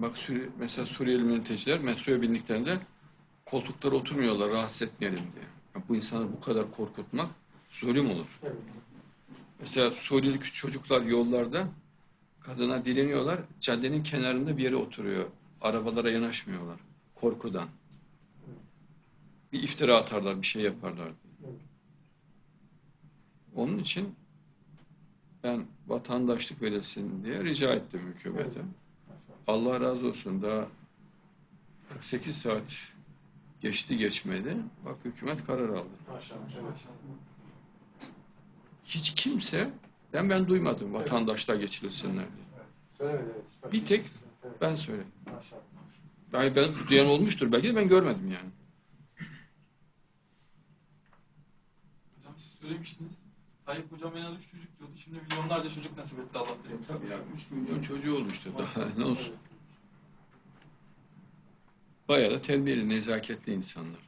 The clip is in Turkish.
Bak mesela Suriyeli mülteciler metroya bindiklerinde koltuklara oturmuyorlar rahatsız etmeyelim diye. Ya bu insanı bu kadar korkutmak zulüm olur. Evet. Mesela Suriyeli küçük çocuklar yollarda kadına dileniyorlar. Caddenin kenarında bir yere oturuyor. Arabalara yanaşmıyorlar. Korkudan. Bir iftira atarlar, bir şey yaparlar. Evet. Onun için ben vatandaşlık verilsin diye rica ettim hükümete. Evet. Allah razı olsun daha 48 saat geçti geçmedi. Bak hükümet karar aldı. Hiç kimse ben ben duymadım vatandaşlar geçirilsinler diye. Söylemedi evet. Başka Bir tek ben söyledim. Maşallah. Yani ben duyan olmuştur belki de ben görmedim yani. Hocam siz söylemiştiniz. Tayyip hocam en az üç çocuk diyordu. Şimdi milyonlarca çocuk nasip etti Allah diyor. Tabii ya 3 milyon çocuğu olmuştur daha ne olsun. Bayağı da terbiyeli, nezaketli insanlar.